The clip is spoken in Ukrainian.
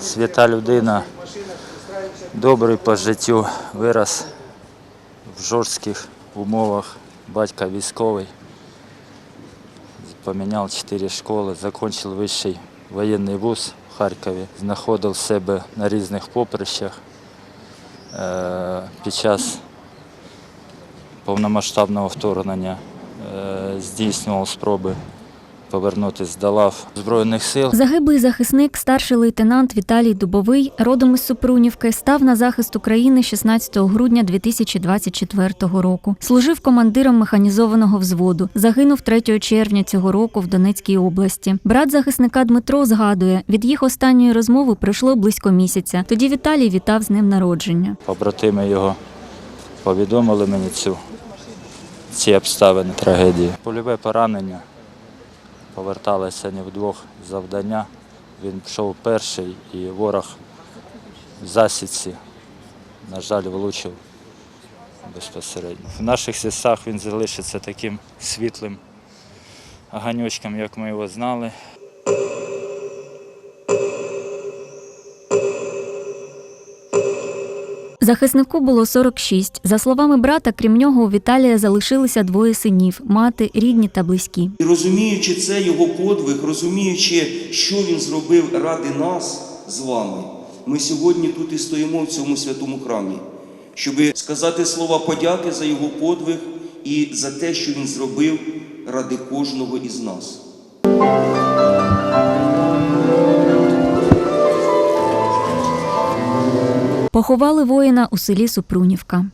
свята людина, добрий по життю, вирос в жорстких умовах, батько військовий. Поміняв чотири школи, закінчив вищий воєнний вуз в Харкові, знаходив себе на різних поприщах. Е, Під час повномасштабного вторгнення е, здійснював спроби повернутися до лав Збройних сил. Загиблий захисник, старший лейтенант Віталій Дубовий, родом із Супрунівки, став на захист України 16 грудня 2024 року. Служив командиром механізованого взводу. Загинув 3 червня цього року в Донецькій області. Брат захисника Дмитро згадує, від їх останньої розмови пройшло близько місяця. Тоді Віталій вітав з ним народження. Побратими його повідомили мені цю, ці обставини трагедії. Польове поранення. Поверталися не вдвох завдання. Він пішов перший і ворог в засідці, на жаль, влучив безпосередньо. В наших сісах він залишиться таким світлим ганючком, як ми його знали. Захиснику було 46. За словами брата, крім нього, у Віталія залишилися двоє синів мати, рідні та близькі. І розуміючи це його подвиг, розуміючи, що він зробив ради нас з вами, ми сьогодні тут і стоїмо в цьому святому храмі, щоб сказати слова подяки за його подвиг і за те, що він зробив ради кожного із нас. Поховали воїна у селі Супрунівка.